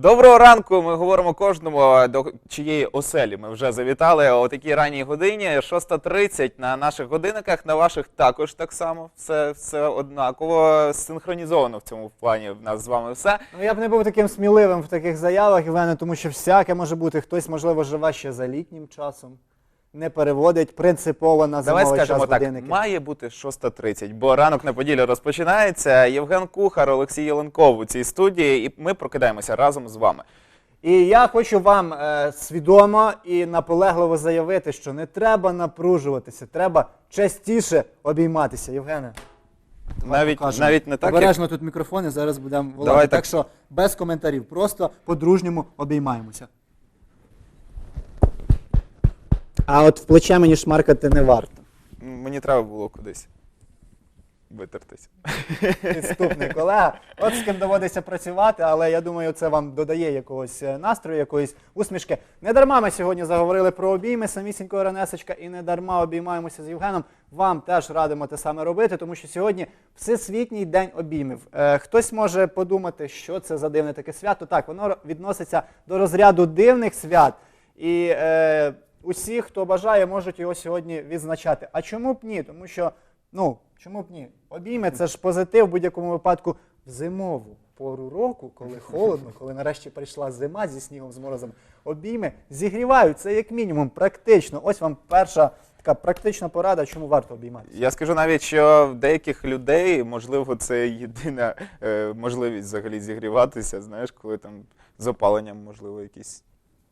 Доброго ранку. Ми говоримо кожному до чиєї оселі. Ми вже завітали о такій ранній годині. 6.30 на наших годинниках, на ваших також так само. Все, все однаково синхронізовано в цьому плані. В нас з вами все. Ну я б не був таким сміливим в таких заявах, Євгене, тому що всяке може бути. Хтось, можливо, живе ще за літнім часом, не переводить принципово на Давай скажемо час так, годинники. має бути 6.30, бо ранок на поділі розпочинається. Євген Кухар, Олексій Єленков у цій студії, і ми прокидаємося разом з вами. І я хочу вам е, свідомо і наполегливо заявити, що не треба напружуватися, треба частіше обійматися. Євгене. Навіть, покажемо. навіть не так, як Обережно тут мікрофони, зараз будемо волати. Давай так. так. що без коментарів, просто по-дружньому обіймаємося. А от в плече мені шмаркати не варто. мені треба було кудись витертися. Підступний колега. От з ким доводиться працювати, але я думаю, це вам додає якогось е, настрою, якоїсь усмішки. Не дарма ми сьогодні заговорили про обійми, самісінького Ранесочка, і не дарма обіймаємося з Євгеном. Вам теж радимо те саме робити, тому що сьогодні всесвітній день обіймів. Е, хтось може подумати, що це за дивне таке свято. Так, воно відноситься до розряду дивних свят. І е, усі, хто бажає, можуть його сьогодні відзначати. А чому б ні? Тому що, ну, чому б ні? Обійми це ж позитив в будь-якому випадку в зимову пору року, коли холодно, коли нарешті прийшла зима зі снігом, з морозом. Обійми зігрівають це як мінімум практично. Ось вам перша така практична порада, чому варто обійматися. Я скажу навіть, що в деяких людей, можливо, це єдина е, можливість взагалі зігріватися, знаєш, коли там з опаленням, можливо, якісь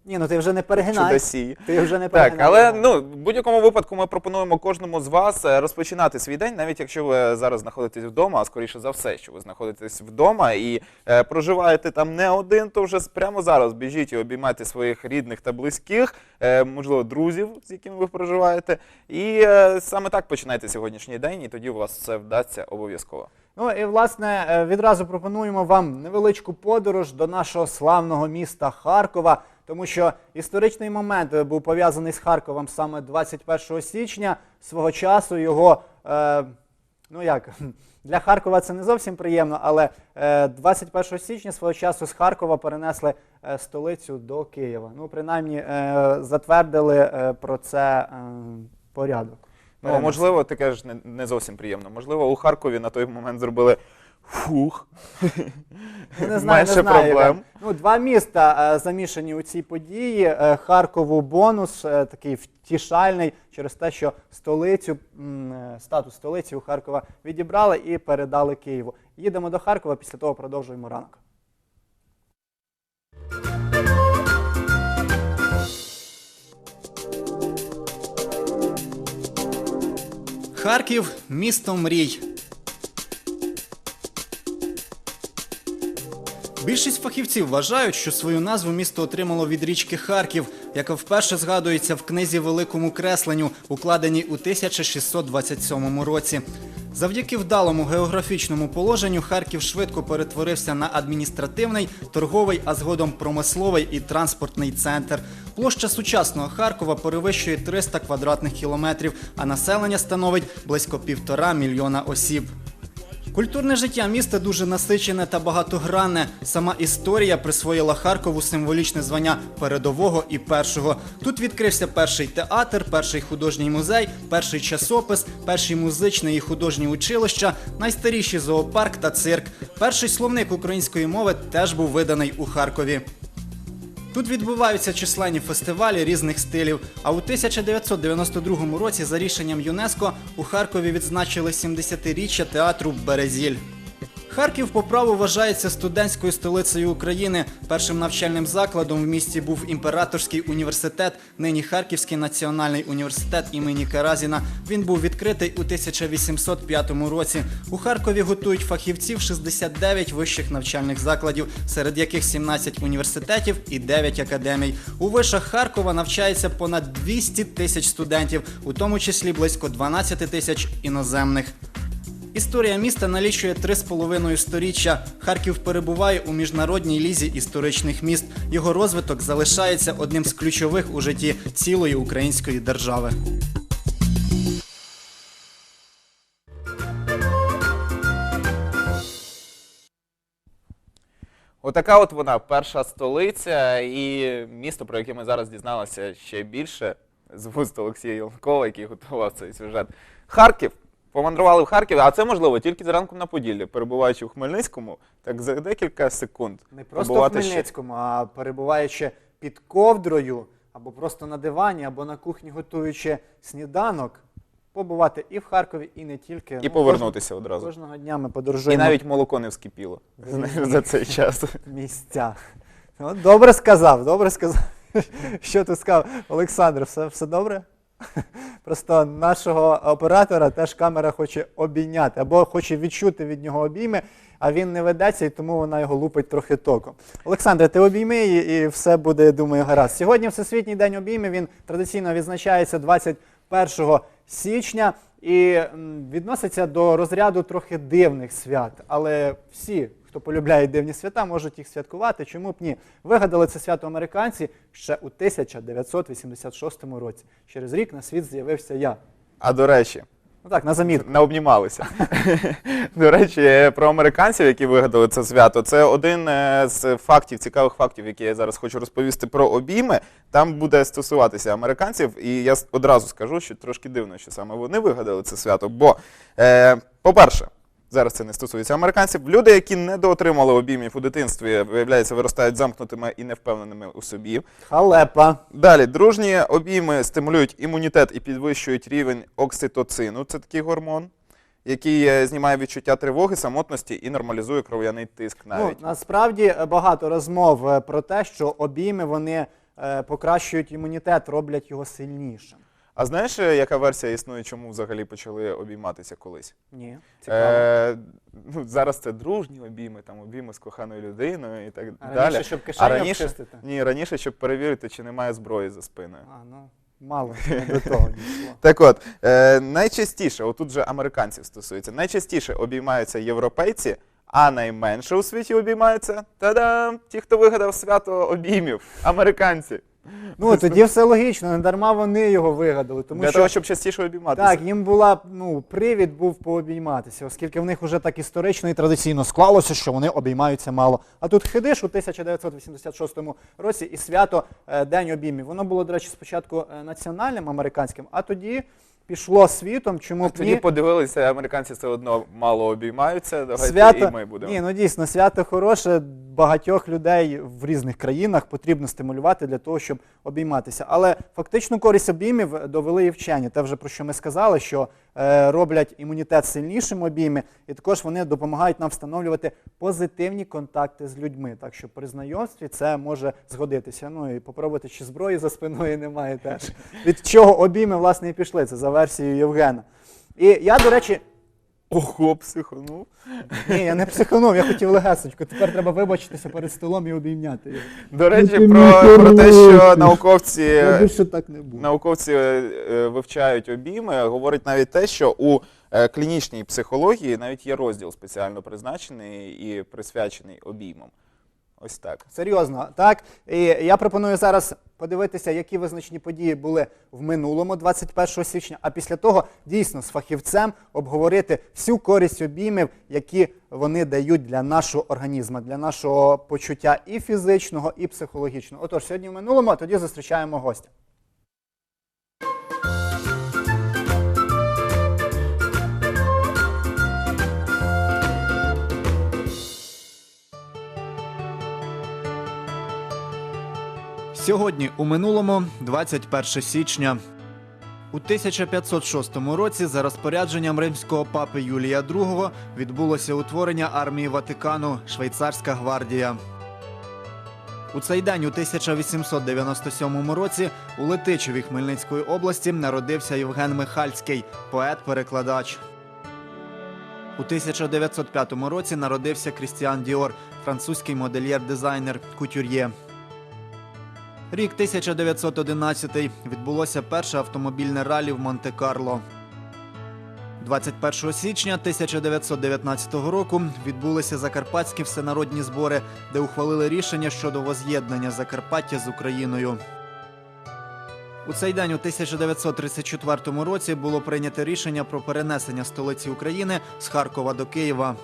Ні, ну ти вже не перегинай. чудосії. Ти вже не Так, перегинай. але ну в будь-якому випадку ми пропонуємо кожному з вас е, розпочинати свій день, навіть якщо ви зараз знаходитесь вдома, а скоріше за все, що ви знаходитесь вдома і е, проживаєте там не один, то вже прямо зараз біжіть і обіймайте своїх рідних та близьких, е, можливо, друзів, з якими ви проживаєте. І е, саме так починайте сьогоднішній день, і тоді у вас все вдасться обов'язково. Ну і власне е, відразу пропонуємо вам невеличку подорож до нашого славного міста Харкова, тому що історичний момент е, був пов'язаний з Харковом саме 21 січня. Свого часу його, е, ну як, для Харкова це не зовсім приємно, але е, 21 січня свого часу з Харкова перенесли е, столицю до Києва. Ну, принаймні, е, затвердили е, про це е, порядок. Ну, можливо, ж не, не зовсім приємно. Можливо, у Харкові на той момент зробили фух. Ну, не знаю, Менше не знаю. проблем. Ну, два міста е, замішані у цій події. Е, Харкову бонус е, такий втішальний через те, що столицю, м, е, статус столиці у Харкова відібрали і передали Києву. Їдемо до Харкова, після того продовжуємо ранок. Харків місто мрій. Більшість фахівців вважають, що свою назву місто отримало від річки Харків, яка вперше згадується в книзі Великому кресленню, укладеній у 1627 році. Завдяки вдалому географічному положенню Харків швидко перетворився на адміністративний, торговий, а згодом промисловий і транспортний центр. Площа сучасного Харкова перевищує 300 квадратних кілометрів, а населення становить близько півтора мільйона осіб. Культурне життя міста дуже насичене та багатогранне. Сама історія присвоїла Харкову символічне звання передового і першого. Тут відкрився перший театр, перший художній музей, перший часопис, перші музичні і художні училища, найстаріший зоопарк та цирк. Перший словник української мови теж був виданий у Харкові. Тут відбуваються численні фестивалі різних стилів. А у 1992 році за рішенням ЮНЕСКО у Харкові відзначили 70-річчя театру Березіль. Харків по праву вважається студентською столицею України. Першим навчальним закладом в місті був імператорський університет, нині Харківський національний університет імені Каразіна. Він був відкритий у 1805 році. У Харкові готують фахівців 69 вищих навчальних закладів, серед яких 17 університетів і 9 академій. У вишах Харкова навчається понад 200 тисяч студентів, у тому числі близько 12 тисяч іноземних. Історія міста налічує три з половиною сторіччя. Харків перебуває у міжнародній лізі історичних міст. Його розвиток залишається одним з ключових у житті цілої української держави. Отака от вона, перша столиця і місто, про яке ми зараз дізналися ще більше з вуст Олексія Єлкова, який готував цей сюжет. Харків. Помандрували в Харків, а це можливо тільки зранку на Поділлі, перебуваючи в Хмельницькому, так за декілька секунд. Не просто в побувати ще- Хмельницькому, а перебуваючи під ковдрою, або просто на дивані, або на кухні готуючи сніданок, побувати і в Харкові, і не тільки. І Ну, повернутися кожного- одразу. Кожного дня ми І подорожуємо навіть молоко не вскипіло за цей час. місця. Ну, добре сказав, добре сказав. Що ти сказав? Олександр, все, все добре? Просто нашого оператора теж камера хоче обійняти або хоче відчути від нього обійми, а він не ведеться, і тому вона його лупить трохи током. Олександре, ти обійми її, і все буде, я думаю, гаразд. Сьогодні Всесвітній день обійми він традиційно відзначається 21 січня і відноситься до розряду трохи дивних свят. Але всі, хто полюбляє дивні свята, можуть їх святкувати. Чому б ні? Вигадали це свято американці ще у 1986 році. Через рік на світ з'явився я. А до речі, Ну так, на замітку. не обнімалися. До речі, про американців, які вигадали це свято, це один е, з фактів, цікавих фактів, які я зараз хочу розповісти про обійми. Там буде стосуватися американців, і я одразу скажу, що трошки дивно, що саме вони вигадали це свято. Бо, е, по-перше, зараз це не стосується американців. Люди, які недоотримали обіймів у дитинстві, виявляється, виростають замкнутими і невпевненими у собі. Халепа. Далі, дружні обійми стимулюють імунітет і підвищують рівень окситоцину. Це такий гормон, який е, знімає відчуття тривоги, самотності і нормалізує кров'яний тиск навіть. Ну, насправді е, багато розмов е, про те, що обійми вони е, покращують імунітет, роблять його сильнішим. А знаєш, е, яка версія існує, чому взагалі почали обійматися колись? Ні, цікаво. Е, ну, зараз це дружні обійми, там обійми з коханою людиною і так А далі. раніше, щоб кишені а раніше, обчистити? ні, раніше, щоб перевірити, чи немає зброї за спиною. А, ну, мало не до того дійшло. Так от, е, найчастіше, отут же американців стосується, найчастіше обіймаються європейці, а найменше у світі обіймаються та-дам! Ті, хто вигадав свято обіймів, американці. Ну, тоді все логічно, не дарма вони його вигадали. Тому Для що того, щоб частіше обійматися. так, їм була ну, привід був пообійматися, оскільки в них вже так історично і традиційно склалося, що вони обіймаються мало. А тут хидиш у 1986 році і свято е, День обіймів. Воно було, до речі, спочатку е, національним американським, а тоді пішло світом. Чому б Тоді подивилися, американці все одно мало обіймаються. Давайте Свято, і ми будемо. ні, ну дійсно, свято хороше. Багатьох людей в різних країнах потрібно стимулювати для того, щоб обійматися. Але фактичну користь обіймів довели і вчені. Те вже про що ми сказали, що роблять імунітет сильнішим обійми, і також вони допомагають нам встановлювати позитивні контакти з людьми. Так що при знайомстві це може згодитися. Ну і попробувати, чи зброї за спиною немає теж. Від чого обійми власне і пішли. Це за версією Євгена. І я, до речі, Ого, психонув. ні, я не психонув, я хотів легесочку. Тепер треба вибачитися перед столом і обійняти його. До речі, про, про те, що науковці. Так не. Науковці е, е, вивчають обійми, говорить навіть те, що у е, клінічній психології навіть є розділ спеціально призначений і присвячений обіймам. Ось так. Серйозно, так? І я пропоную зараз подивитися, які визначні події були в минулому 21 січня, а після того дійсно з фахівцем обговорити всю користь обіймів, які вони дають для нашого організму, для нашого почуття і фізичного, і психологічного. Отож, сьогодні в минулому, а тоді зустрічаємо гостя. Сьогодні у минулому 21 січня. У 1506 році за розпорядженням римського папи Юлія II відбулося утворення армії Ватикану Швейцарська гвардія. У цей день у 1897 році у Летичеві Хмельницької області народився Євген Михальський, поет-перекладач. У 1905 році народився Крістіан Діор, французький модельєр-дизайнер кутюр'є. Рік 1911 відбулося перше автомобільне ралі в Монте-Карло. 21 січня 1919 року відбулися закарпатські всенародні збори, де ухвалили рішення щодо воз'єднання Закарпаття з Україною. У цей день у 1934 році було прийнято рішення про перенесення столиці України з Харкова до Києва.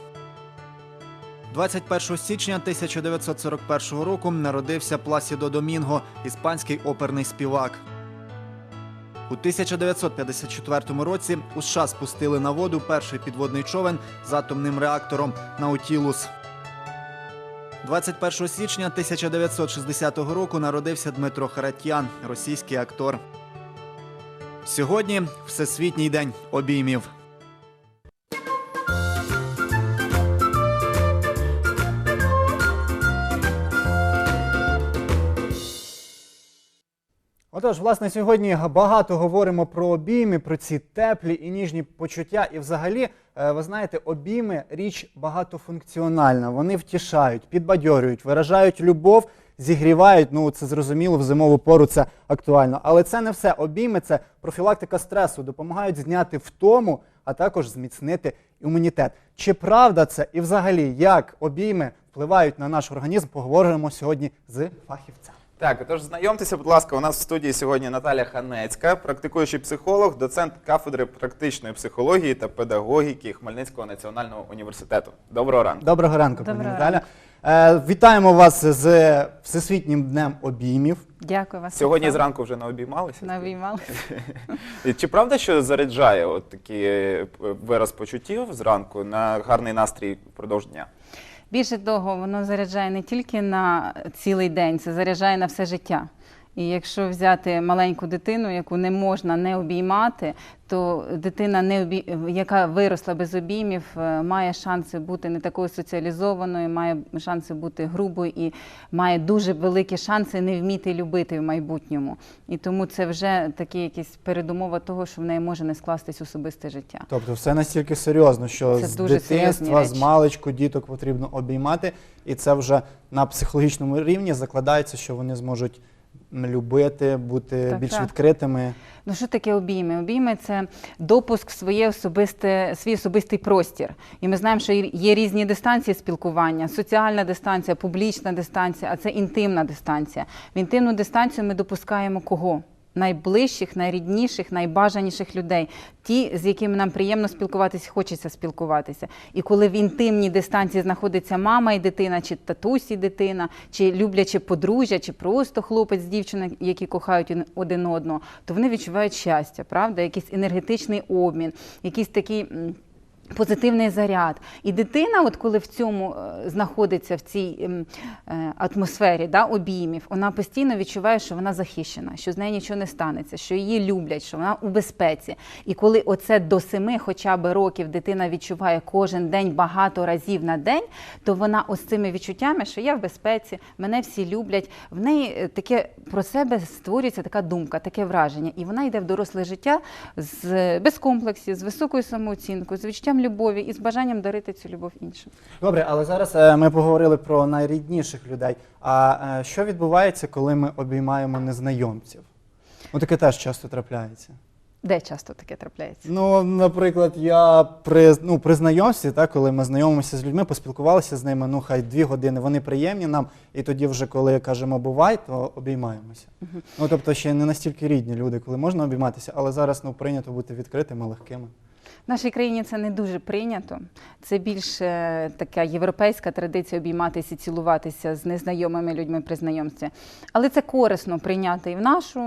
21 січня 1941 року народився Пласідо Домінго, іспанський оперний співак. У 1954 році у США спустили на воду перший підводний човен з атомним реактором Наутілус. 21 січня 1960 року народився Дмитро Харатьян, російський актор. Сьогодні Всесвітній день обіймів. Отож, власне, сьогодні багато говоримо про обійми, про ці теплі і ніжні почуття. І взагалі, е, ви знаєте, обійми річ багатофункціональна. Вони втішають, підбадьорюють, виражають любов, зігрівають. Ну, це зрозуміло, в зимову пору це актуально. Але це не все. Обійми це профілактика стресу, допомагають зняти втому, а також зміцнити імунітет. Чи правда це і взагалі як обійми впливають на наш організм? Поговоримо сьогодні з фахівцем. Так, тож знайомтеся, будь ласка, у нас в студії сьогодні Наталя Ханецька, практикуючий психолог, доцент кафедри практичної психології та педагогіки Хмельницького національного університету. Доброго ранку. Доброго ранку, пані Доброго Наталя. Е, вітаємо вас з Всесвітнім днем обіймів. Дякую вас. Сьогодні так зранку вже не обіймалися? Навіймали. І Чи правда, що заряджає от такий е, вираз почуттів зранку на гарний настрій впродовж дня? Більше того, воно заряджає не тільки на цілий день, це заряджає на все життя. І якщо взяти маленьку дитину, яку не можна не обіймати, то дитина, не обій... яка виросла без обіймів, е, має шанси бути не такою соціалізованою, має шанси бути грубою і має дуже великі шанси не вміти любити в майбутньому. І тому це вже такі якісь передумова того, що в неї може не скластись особисте життя. Тобто все настільки серйозно, що Це з дуже дитинства, з маличку діток потрібно обіймати, і це вже на психологічному рівні закладається, що вони зможуть любити, бути Так, більш так. відкритими. Ну що таке обійми? Обійми це допуск в своє особисте, свій особистий простір. І ми знаємо, що є різні дистанції спілкування: соціальна дистанція, публічна дистанція, а це інтимна дистанція. В інтимну дистанцію ми допускаємо кого? Найближчих, найрідніших, найбажаніших людей, ті, з якими нам приємно спілкуватися, хочеться спілкуватися. І коли в інтимній дистанції знаходиться мама і дитина, чи татусь і дитина, чи любляче подружжя, чи просто хлопець з дівчиною, які кохають один одного, то вони відчувають щастя, правда? Якийсь енергетичний обмін, якийсь такий. Позитивний заряд. І дитина, от коли в цьому е, знаходиться в цій ем, е, атмосфері да, обіймів, вона постійно відчуває, що вона захищена, що з нею нічого не станеться, що її люблять, що вона у безпеці. І коли оце до семи хоча б років дитина відчуває кожен день багато разів на день, то вона ось цими відчуттями, що я в безпеці, мене всі люблять, в неї е, таке про себе створюється така думка, таке враження. І вона йде в доросле життя з без комплексів, з високою самооцінкою, з відчуттям любові і з бажанням дарити цю любов іншим. Добре, але зараз е, ми поговорили про найрідніших людей. А е, що відбувається, коли ми обіймаємо незнайомців? Ну таке теж часто трапляється. Де часто таке трапляється? Ну, наприклад, я при, ну, при знайомстві, так, коли ми знайомимося з людьми, поспілкувалися з ними, ну хай дві години, вони приємні нам, і тоді, вже коли кажемо бувай, то обіймаємося. Ну тобто ще не настільки рідні люди, коли можна обійматися, але зараз ну, прийнято бути відкритими, легкими. В нашій країні це не дуже прийнято. Це більш е, така європейська традиція обійматися цілуватися з незнайомими людьми при знайомстві. Але це корисно прийняти і в нашу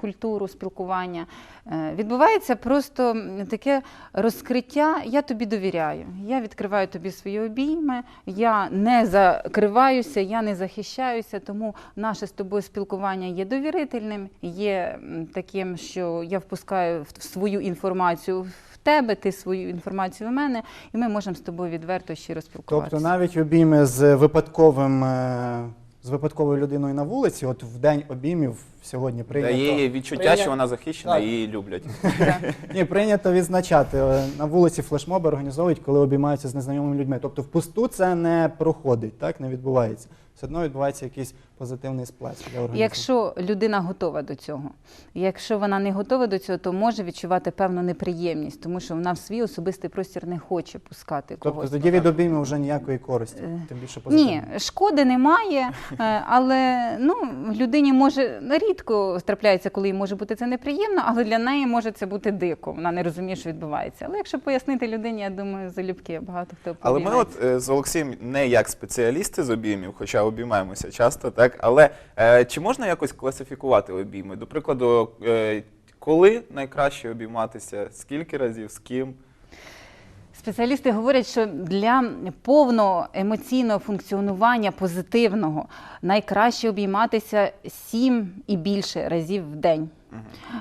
культуру спілкування. Е, Відбувається просто таке розкриття. Я тобі довіряю. Я відкриваю тобі свої обійми, я не закриваюся, я не захищаюся, тому наше з тобою спілкування є довірительним, є таким, що я впускаю в свою інформацію тебе, ти свою інформацію в мене, і ми можемо з тобою відверто ще спілкуватися. Тобто навіть обійми з випадковим. е, З випадковою людиною на вулиці, от в день обіймів сьогодні прийнято. Дає відчуття, прийня- що вона захищена Так. і її люблять. Ні, прийнято відзначати. е, На вулиці флешмоби організовують, коли обіймаються з незнайомими людьми. Тобто впусту це не проходить, так не відбувається. все одно відбувається якийсь позитивний сплеск для організму. Якщо людина готова до цього, якщо вона не готова до цього, то може відчувати певну неприємність, тому що вона в свій особистий простір не хоче пускати когось. Тобто тоді від обійму вже ніякої користі, тим більше Е, Ні, шкоди немає, е, але ну, людині може рідко трапляється, коли їй може бути це неприємно, але для неї може це бути дико. Вона не розуміє, що відбувається. Але якщо пояснити людині, я думаю, залюбки багато хто Але ми от е, з Олексієм не як спеціалісти з обіймів, хоча обіймаємося часто, так? Але е, чи можна якось класифікувати обійми? До прикладу, е, коли найкраще обійматися, скільки разів, з ким? Спеціалісти говорять, що для повного емоційного функціонування позитивного найкраще обійматися сім і більше разів в день.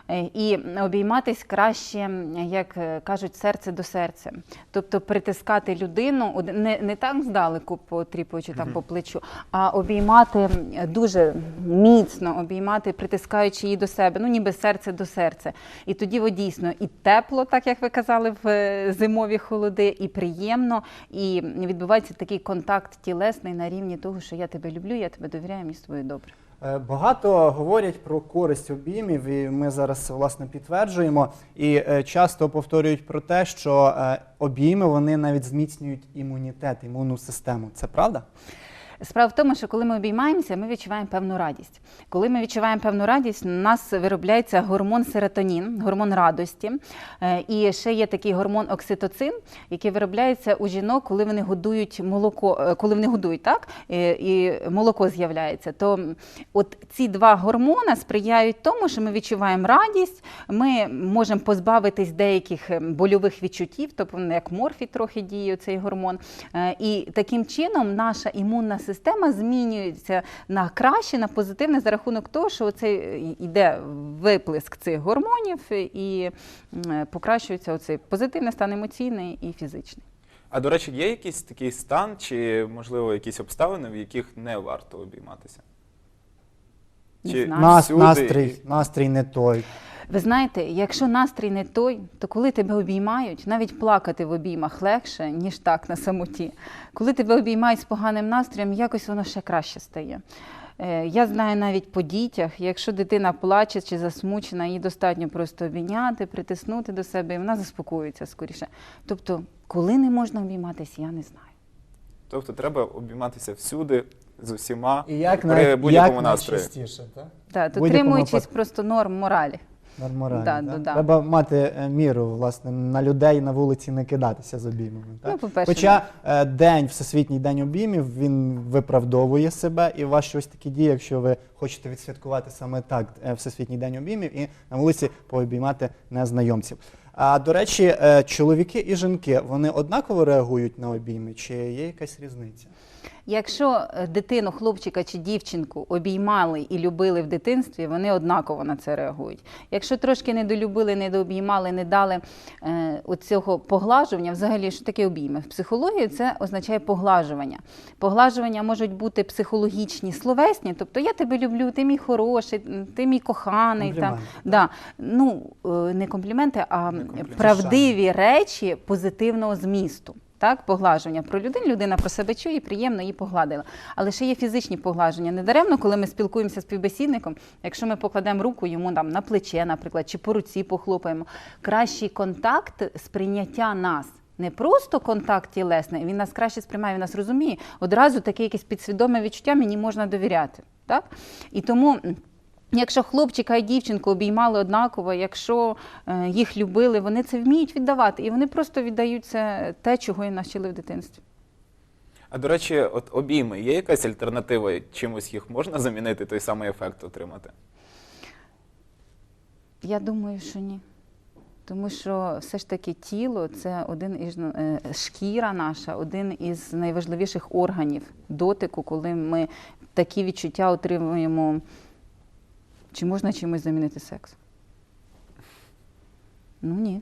Е, І обійматись краще, як е, кажуть, серце до серця. Тобто притискати людину не, не так здалеку, потріпуючи там по плечу, а обіймати дуже міцно, обіймати, притискаючи її до себе, ну ніби серце до серця. І тоді о, дійсно і тепло, так як ви казали, в е, зимові холоди, і приємно, і відбувається такий контакт тілесний на рівні того, що я тебе люблю, я тебе довіряю, мені з тобою добре. Е, Багато говорять про користь обіймів, і ми зараз власне підтверджуємо. І е, часто повторюють про те, що е, обійми вони навіть зміцнюють імунітет, імунну систему. Це правда? Справа в тому, що коли ми обіймаємося, ми відчуваємо певну радість. Коли ми відчуваємо певну радість, у нас виробляється гормон серотонін, гормон радості. Е, І ще є такий гормон окситоцин, який виробляється у жінок, коли вони годують молоко, е, коли вони годують, так і, молоко з'являється. То от ці два гормони сприяють тому, що ми відчуваємо радість, ми можемо позбавитись деяких е, больових відчуттів, тобто як морфій трохи діє цей гормон. Е, І таким чином наша імунна система змінюється на краще, на позитивне за рахунок того, що це йде виплеск цих гормонів і покращується оцей позитивний стан емоційний і фізичний. А до речі, є якийсь такий стан, чи можливо якісь обставини, в яких не варто обійматися? Не Чи знаю. Нас, всюди? настрій, настрій не той. Ви знаєте, якщо настрій не той, то коли тебе обіймають, навіть плакати в обіймах легше, ніж так на самоті. Коли тебе обіймають з поганим настроєм, якось воно ще краще стає. Е, Я знаю навіть по дітях, якщо дитина плаче чи засмучена, її достатньо просто обійняти, притиснути до себе, і вона заспокоюється скоріше. Тобто, коли не можна обійматися, я не знаю. Тобто треба обійматися всюди з усіма І як, при най- будь-якому як настрої. найчастіше, так? Так, дотримуючись випадку. просто норм моралі. Нормально. Да, да? да, да. Треба мати е, міру, власне, на людей на вулиці не кидатися з обіймами. Так? Ну, Хоча е, день, Всесвітній день обіймів, він виправдовує себе і ваші ось такі дії, якщо ви хочете відсвяткувати саме так е, Всесвітній день обіймів і на вулиці пообіймати незнайомців. А до речі, е, чоловіки і жінки вони однаково реагують на обійми, чи є якась різниця? Якщо е, дитину, хлопчика чи дівчинку обіймали і любили в дитинстві, вони однаково на це реагують. Якщо трошки недолюбили, недообіймали, не дали е, оцього поглажування, взагалі що таке обійми? В психології це означає поглажування. Поглажування можуть бути психологічні, словесні, тобто я тебе люблю, ти мій хороший, ти мій коханий. Там, да. ну, е, не компліменти, а компліменти. правдиві речі позитивного змісту. Так, поглаження про людину, людина про себе чує, приємно її погладила. Але ще є фізичні поглаження. Недаремно, коли ми спілкуємося з співбесідником, якщо ми покладемо руку йому там на плече, наприклад, чи по руці похлопаємо, кращий контакт сприйняття нас. Не просто контакт тілесний, він нас краще сприймає, він нас розуміє. Одразу таке якесь підсвідоме відчуття мені можна довіряти. Так? І тому. Якщо хлопчика і дівчинку обіймали однаково, якщо е, їх любили, вони це вміють віддавати, і вони просто віддають це те, чого їм навчили в дитинстві. А до речі, от обійми, є якась альтернатива, чимось їх можна замінити, той самий ефект отримати? Я думаю, що ні. Тому що все ж таки тіло це один із е, шкіра наша, один із найважливіших органів дотику, коли ми такі відчуття отримуємо. Чи можна чимось замінити секс? Ну ні.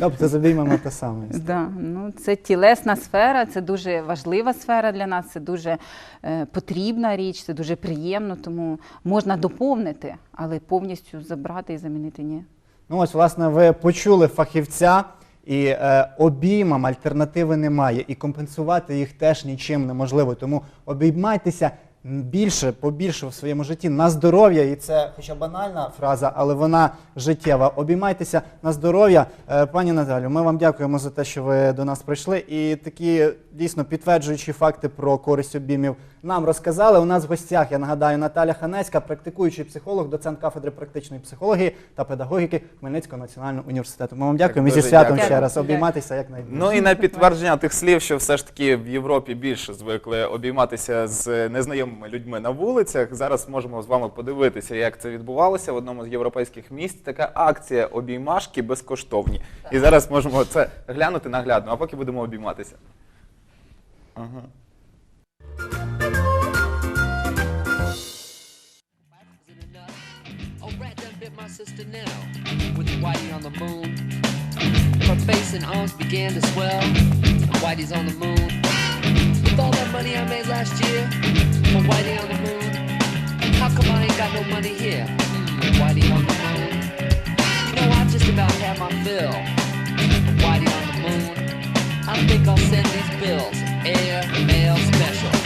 Тобто з обіймами те саме. Да, ну, це тілесна сфера, це дуже важлива сфера для нас, це дуже е, потрібна річ, це дуже приємно, тому можна доповнити, але повністю забрати і замінити ні. Ну ось, власне, ви почули фахівця, І е, обіймам альтернативи немає, і компенсувати їх теж нічим неможливо. Тому обіймайтеся більше, побільше в своєму житті на здоров'я, і це хоча банальна фраза, але вона життєва. Обіймайтеся на здоров'я. Е, пані Наталю, ми вам дякуємо за те, що ви до нас прийшли. І такі дійсно підтверджуючі факти про користь обіймів нам розказали. У нас в гостях, я нагадаю, Наталя Ханецька, практикуючий психолог, доцент кафедри практичної психології та педагогіки Хмельницького національного університету. Ми вам дякуємо зі святом ще раз. Обійматися якнайбільше. Ну і на підтвердження тих слів, що все ж таки в Європі більше звикли обійматися з незнайомими людьми на вулицях. Зараз можемо з вами подивитися, як це відбувалося в одному з європейських міст. Така акція обіймашки безкоштовні. І зараз можемо це глянути наглядно, а поки будемо обійматися. Ага. Sister now. With Whitey on the moon. Her face and arms began to swell. Whitey's on the moon. Money I made last year. For Whitey on the moon. How come I ain't got no money here? Hmm, Whitey on the moon. You know, I just about had my fill. Whitey on the moon. I think I'll send these bills. Air, mail, special.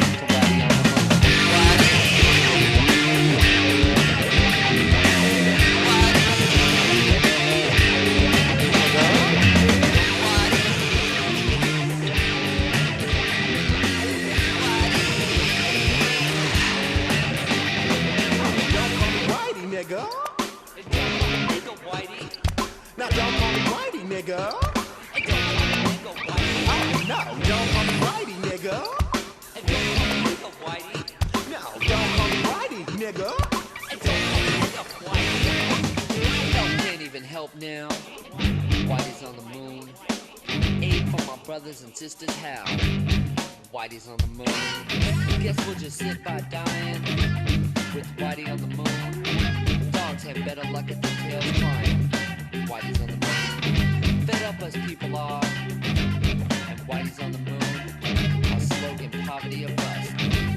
Help now. Whitey's on the moon. Aid for my brothers and sisters, how? Whitey's on the moon. Guess we'll just sit by dying with Whitey on the moon. Dogs have better luck at the tails crying. Whitey's on the moon. Fed up as people are, and Whitey's on the moon. Our slogan, poverty or bust.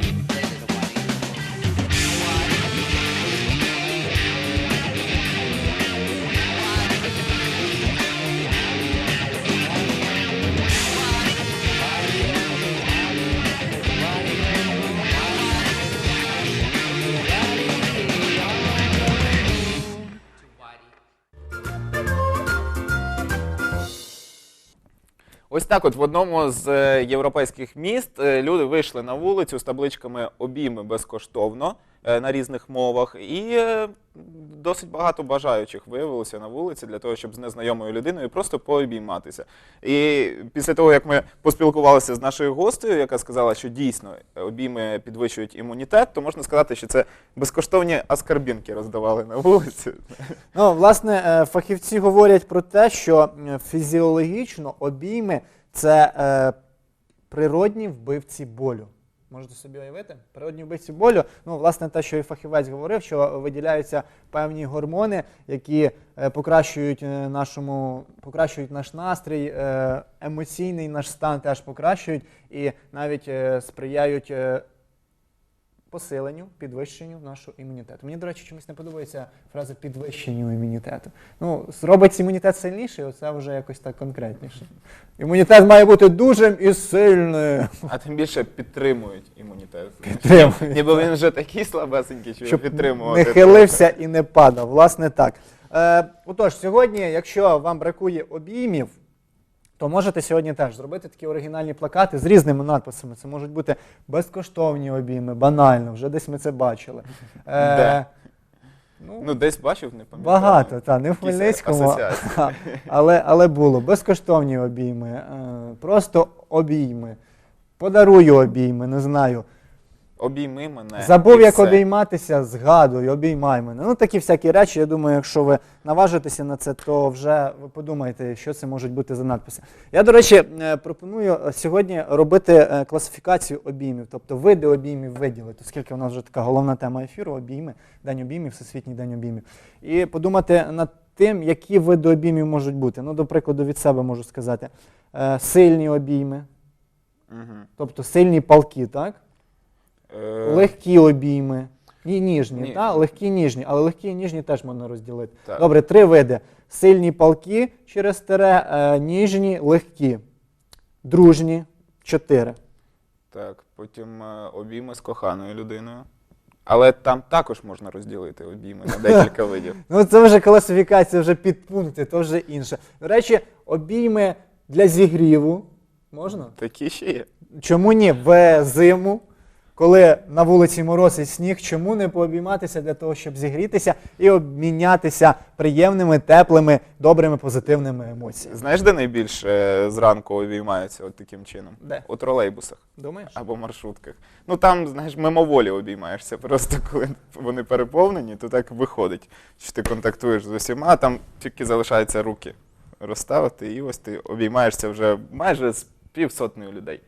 Ось так, от в одному з е, європейських міст е, люди вийшли на вулицю з табличками обійми безкоштовно на різних мовах, і е, досить багато бажаючих виявилося на вулиці для того, щоб з незнайомою людиною просто пообійматися. І після того, як ми поспілкувалися з нашою гостею, яка сказала, що дійсно обійми підвищують імунітет, то можна сказати, що це безкоштовні аскарбінки роздавали на вулиці. Ну, власне, е, фахівці говорять про те, що е, фізіологічно обійми це е, природні вбивці болю. Можете собі уявити? Природні вбивці болю. Ну, власне, те, що і фахівець говорив, що виділяються певні гормони, які е, покращують е, нашому, покращують наш настрій, е, емоційний наш стан теж покращують і навіть сприяють. Посиленню, підвищенню нашого імунітету. Мені, до речі, чомусь не подобається фраза підвищенню імунітету. Ну, зробить імунітет сильніший, оце вже якось так конкретніше. Імунітет має бути дужим і сильним. А тим більше підтримують імунітет. Підтримують. Ніби він вже такий слабесенький, що Щоб підтримувати. не хилився і не падав. Власне так. Е, отож, сьогодні, якщо вам бракує обіймів, то можете сьогодні теж зробити такі оригінальні плакати з різними надписами. Це можуть бути безкоштовні обійми, банально, вже десь ми це бачили. Е, ну, Ну, десь бачив, не пам'ятаю. Багато, так, не в Хмельницькому, але, але було. Безкоштовні обійми, е, просто обійми. Подарую обійми, не знаю. Обійми мене. Забув, і як все. обійматися, згадуй, обіймай мене. Ну, такі всякі речі. Я думаю, якщо ви наважитеся на це, то вже ви подумайте, що це можуть бути за надписи. Я, до речі, е, пропоную сьогодні робити е, класифікацію обіймів, тобто види обіймів виділити, оскільки у нас вже така головна тема ефіру обійми, день обіймів, всесвітній день обіймів. І подумати над тим, які види обіймів можуть бути. Ну, до прикладу, від себе можу сказати: Е, сильні обійми, тобто сильні палки, так? Е, легкі обійми. Ні, ніжні, Ні. Та? легкі ніжні, але легкі і ніжні теж можна розділити. Так. Добре, три види: сильні палки через тире, е, ніжні, легкі, дружні, чотири. Так, потім е, обійми з коханою людиною. Але там також можна розділити обійми на декілька видів. Ну, це вже класифікація, вже підпункти, то вже інше. До речі, обійми для зігріву. Можна? Такі ще є. Чому ні? В зиму, коли на вулиці мороз і сніг, чому не пообійматися для того, щоб зігрітися і обмінятися приємними, теплими, добрими, позитивними емоціями? Знаєш, де найбільше зранку обіймаються от таким чином? Де? У тролейбусах Думаєш? або маршрутках. Ну там, знаєш, мимоволі обіймаєшся. Просто коли вони переповнені, то так виходить, що ти контактуєш з усіма, а там тільки залишаються руки розставити, і ось ти обіймаєшся вже майже з півсотнею людей.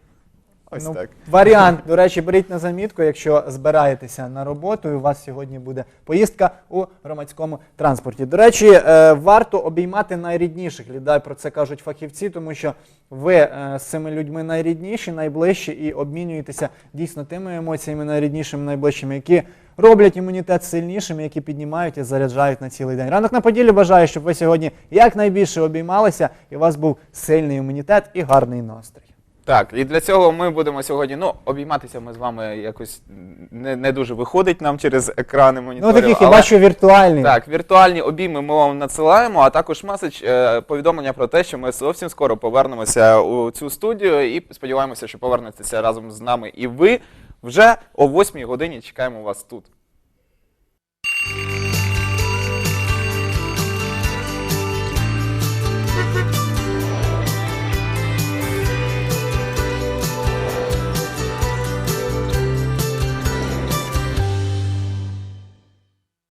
Ось Ну, так. Варіант, до речі, беріть на замітку, якщо збираєтеся на роботу, і у вас сьогодні буде поїздка у громадському транспорті. До речі, е, варто обіймати найрідніших людей. Про це кажуть фахівці, тому що ви е, з цими людьми найрідніші, найближчі і обмінюєтеся дійсно тими емоціями найріднішими, найближчими, які роблять імунітет сильнішим, які піднімають і заряджають на цілий день. Ранок на поділі бажаю, щоб ви сьогодні якнайбільше обіймалися, і у вас був сильний імунітет і гарний настрій. Так, і для цього ми будемо сьогодні. Ну, обійматися ми з вами якось не, не дуже виходить нам через екрани Ну моніторів. такі хіба але- що віртуальні. Так, віртуальні обійми ми вам надсилаємо, а також меседж е, повідомлення про те, що ми зовсім скоро повернемося у цю студію і сподіваємося, що повернетеся разом з нами і ви вже о 8 годині чекаємо вас тут.